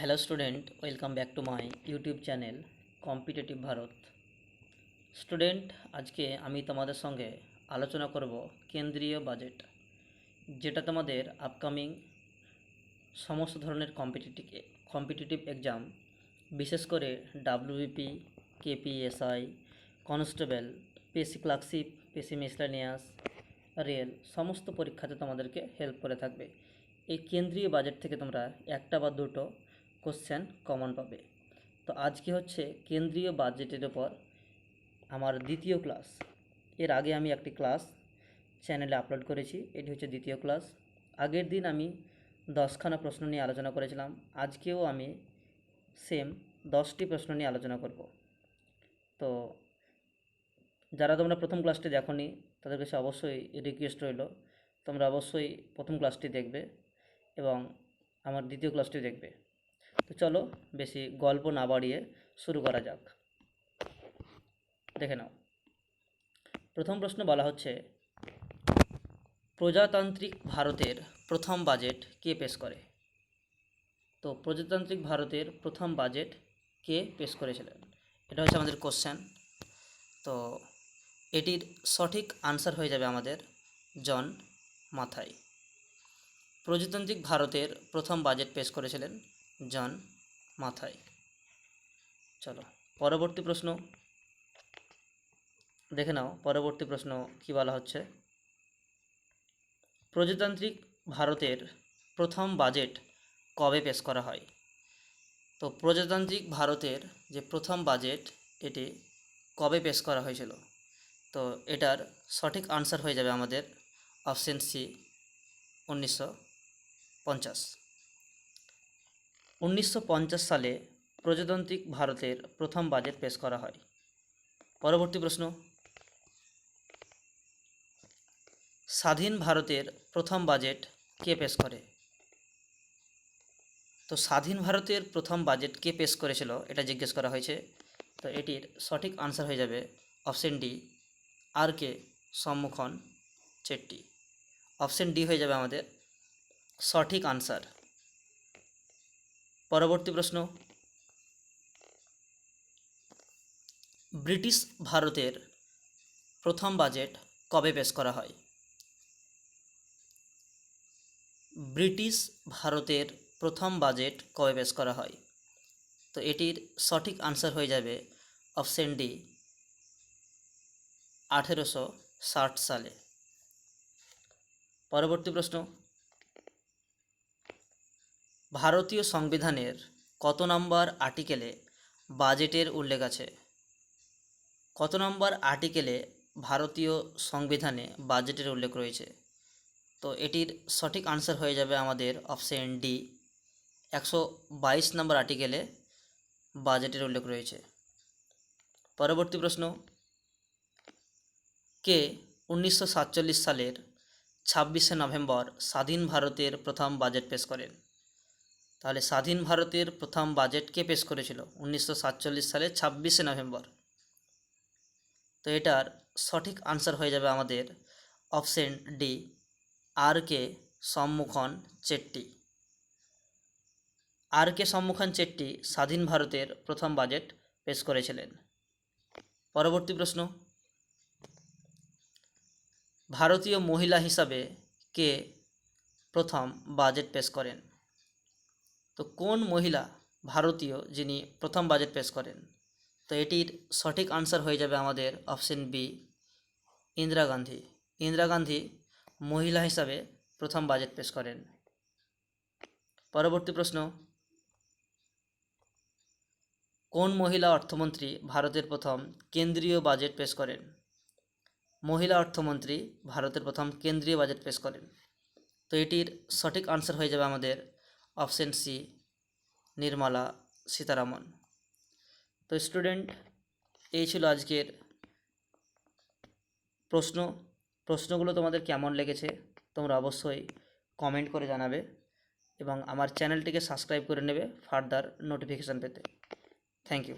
Hello student, welcome back to my YouTube channel competitive Bharat. Student, আজকে আমি তোমাদের সঙ্গে আলোচনা করব কেন্দ্রীয় বাজেট, যেটা তোমাদের আপকামিং সমস্ত ধরনের কম্পিটিটিভ কম্পিটিটিভ এক্সাম বিশেষ করে WBP KPSI constable PSC clerkship PSC miscellaneous rail সমস্ত পরীক্ষাতে তোমাদেরকে হেল্প করে থাকবে। এই কেন্দ্রীয় বাজেট থেকে তোমরা একটা বা দুটো কোশ্চেন কমন পাবে। তো আজকে হচ্ছে কেন্দ্রীয় বাজেটের ওপর আমার দ্বিতীয় ক্লাস এর আগে আমি একটি ক্লাস চ্যানেলে আপলোড করেছি, এটি হচ্ছে দ্বিতীয় ক্লাস আগের দিন আমি দশখানা প্রশ্ন নিয়ে আলোচনা করেছিলাম, আজকেও আমি সেম দশটি প্রশ্ন নিয়ে আলোচনা করব। তো যারা তোমরা প্রথম ক্লাসটি দেখোনি তাদের কাছে অবশ্যই রিকোয়েস্ট রইল। তোমরা অবশ্যই প্রথম ক্লাসটি দেখবে এবং আমার দ্বিতীয় ক্লাসটি দেখবে। তো চলো বেশি গল্প না বাড়িয়ে শুরু করা যাক। দেখে নাও। প্রথম প্রশ্ন বলা হচ্ছে, প্রজাতান্ত্রিক ভারতের প্রথম বাজেট কে পেশ করে? তো প্রজাতান্ত্রিক ভারতের প্রথম বাজেট কে পেশ করেছিলেন? এটা হচ্ছে আমাদের কোশ্চেন তো এটির সঠিক আনসার হয়ে যাবে আমাদের জন মাথায় প্রজাতান্ত্রিক ভারতের প্রথম বাজেট পেশ করেছিলেন জন মাথায়। চলো, পরবর্তী প্রশ্ন। দেখে নাও, পরবর্তী প্রশ্ন কী বলা হচ্ছে? প্রজাতান্ত্রিক ভারতের প্রথম বাজেট কবে পেশ করা হয়? তো প্রজাতান্ত্রিক ভারতের যে প্রথম বাজেট, এটি কবে পেশ করা হয়েছিল? তো এটার সঠিক আনসার হয়ে যাবে আমাদের অপশন সি উনিশশো পঞ্চাশ। উনিশশো পঞ্চাশ সালে প্রজাতান্ত্রিক ভারতের প্রথম বাজেট পেশ করা হয়। পরবর্তী প্রশ্ন। স্বাধীন ভারতের প্রথম বাজেট কে পেশ করে? তো স্বাধীন ভারতের প্রথম বাজেট কে পেশ করেছিল এটা জিজ্ঞেস করা হয়েছে। তো এটির সঠিক আনসার হয়ে যাবে option D R K Shanmukham Chetty option D হয়ে যাবে আমাদের সঠিক আনসার পরবর্তী প্রশ্ন। ব্রিটিশ ভারতের প্রথম বাজেট কবে পেশ করা হয়? ব্রিটিশ ভারতের প্রথম বাজেট কবে পেশ করা হয়? তো এটির সঠিক আনসার হয়ে যাবে অপশন ডি আঠেরোশো ষাট সালে। পরবর্তী প্রশ্ন। ভারতীয় সংবিধানের কত নম্বর আর্টিকেলে বাজেটের উল্লেখ আছে? কত নম্বর আর্টিকেলে ভারতীয় সংবিধানে বাজেটের উল্লেখ রয়েছে? তো এটির সঠিক আনসার হয়ে যাবে আমাদের অপশন ডি একশো বাইশ নম্বর আর্টিকেলে বাজেটের উল্লেখ রয়েছে। পরবর্তী প্রশ্ন। কে উনিশশো সাতচল্লিশ সালের ছাব্বিশে নভেম্বর স্বাধীন ভারতের প্রথম বাজেট পেশ করেন? তাহলে স্বাধীন ভারতের প্রথম বাজেট কে পেশ করেছিল? উনিশশো সাতচল্লিশ সালের ছাব্বিশে নভেম্বর। তো এটার সঠিক আনসার হয়ে যাবে আমাদের অপশন ডি আর কে সম্মুখন চেট্টি। আর কে সম্মুখন চেট্টি স্বাধীন ভারতের প্রথম বাজেট পেশ করেছিলেন। পরবর্তী প্রশ্ন। ভারতীয় মহিলা হিসাবে কে প্রথম বাজেট পেশ করেন? তো কোন মহিলা ভারতীয় যিনি প্রথম বাজেট পেশ করেন? তো এটির সঠিক আনসার হয়ে যাবে আমাদের অপশন বি ইন্দিরা গান্ধী। ইন্দিরা গান্ধী মহিলা হিসাবে প্রথম বাজেট পেশ করেন। পরবর্তী প্রশ্ন, কোন মহিলা অর্থমন্ত্রী ভারতের প্রথম কেন্দ্রীয় বাজেট পেশ করেন? মহিলা অর্থমন্ত্রী ভারতের প্রথম কেন্দ্রীয় বাজেট পেশ করেন। তো এটির সঠিক আনসার হয়ে যাবে আমাদের অপশন সি নির্মলা সীতারামন। তো স্টুডেন্ট এই ছিল আজকের প্রশ্ন। প্রশ্নগুলো তোমাদের কেমন লেগেছে তোমরা অবশ্যই কমেন্ট করে জানাবে এবং আমার চ্যানেলটিকে সাবস্ক্রাইব করে নেবে ফার্দার নোটিফিকেশান পেতে। Thank you